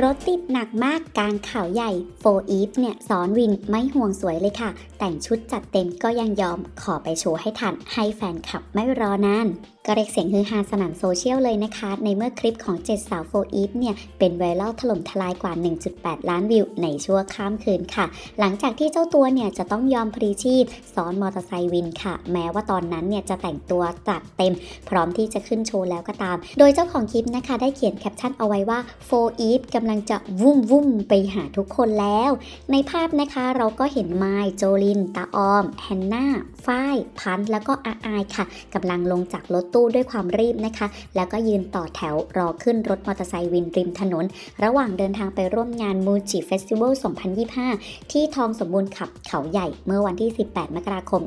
รถติดหนักมากกลางเขาใหญ่โฟอีฟเนี่ยสอนวินไม่ห่วงสวยเลยค่ะ แต่งชุดจัดเต็มก็ยังยอมขอไปโชว์ให้ทันให้แฟนคลับไม่รอนานก็เรียกเสียงฮือฮาสนั่นโซเชียลเลยนะคะ ในเมื่อคลิปของเจ็ดสาวโฟอีฟเนี่ย เป็นไวรัลถล่มทลายกว่า 1.8 ล้านวิว ในชั่วข้ามคืนค่ะ หลังจากที่เจ้าตัวเนี่ย จะต้องยอมพลีชีพซ้อนมอเตอร์ไซค์วินค่ะ แม้ว่าตอนนั้นเนี่ย จะแต่งตัวจัดเต็ม พร้อมที่จะขึ้นโชว์แล้วก็ตาม โดยเจ้าของคลิปนะคะ ได้เขียนแคปชั่นเอาไว้ว่าโฟอีฟกำลังจะวุ่มวุ่มไปหาทุกคนแล้ว ในภาพนะคะเราก็เห็นไมายโจลินตาออมแฮนนาฝ้ายพันธ์แล้วก็อาอายค่ะกำลังลงจากรถตู้ด้วยความรีบนะคะ แล้วก็ยืนต่อแถวรอขึ้นรถมอเตอร์ไซค์วินริมถนน ระหว่างเดินทางไปร่วมงานมูจิเฟสติวัล 2025 ที่ทองสมบูรณ์ขับเขาใหญ่เมื่อวันที่ 18 มกราคม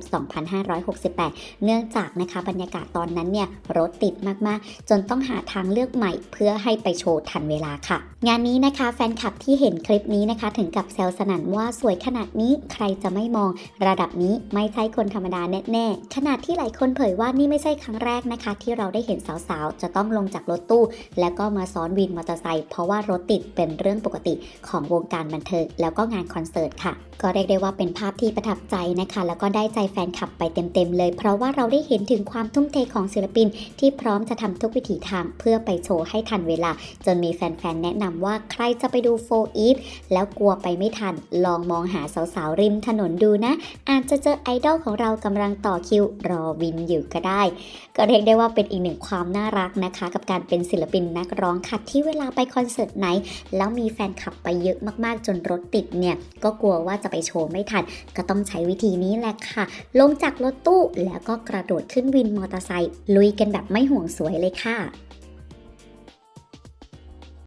2568 เนื่องจากนะคะบรรยากาศตอนนั้นเนี่ยรถติดมากๆ จนต้องหาทางเลือกใหม่ เพื่อให้ไปโชว์ทันเวลาค่ะ งานนี้นะคะแฟนคลับที่เห็นคลิปนี้นะคะ ถึงกับแซวสนั่นว่าสวยขนาดนี้ใครจะไม่มอง ระดับนี้ไม่ใช่คนธรรมดาแน่ๆขนาดที่หลายคนเผยว่านี่ไม่ใช่ครั้งแรกนะคะ ที่เราได้เห็นสาวๆ จะต้องลงจากรถตู้ แล้วก็มาซ้อนวินมอเตอร์ไซค์เพราะว่ารถติดเป็นเรื่องปกติของวงการบันเทิงแล้วก็งานคอนเสิร์ตค่ะ ก็เรียกได้ว่าเป็นภาพที่ประทับใจนะคะ แล้วก็ได้ใจแฟนคลับไปเต็มๆเลย เพราะว่าเราได้เห็นถึงความทุ่มเทของศิลปิน ที่พร้อมจะทำทุกวิถีทางเพื่อไปโชว์ให้ทันเวลา จนมีแฟนๆแนะนำว่าใครจะไปดูโฟอีฟแล้วกลัวไปไม่ทัน ลองมองหาสาวๆริมถนนดูนะ อาจจะเจอไอดอลของเรากำลังต่อคิวรอวินอยู่ก็ได้ ก็เรียกได้ว่าเป็นอีกหนึ่งความน่ารักนะคะ กับการเป็นศิลปินนักร้องค่ะที่เวลาไปคอนเสิร์ตไหน แล้วมีแฟนคลับไปเยอะมากๆ จนรถติดเนี่ยก็กลัวว่าจะไปโชว์ไม่ทัน ก็ต้องใช้วิธีนี้แหละค่ะ ลงจากรถตู้แล้วก็กระโดดขึ้นวินมอเตอร์ไซค์ลุยกันแบบไม่ห่วงสวยเลยค่ะ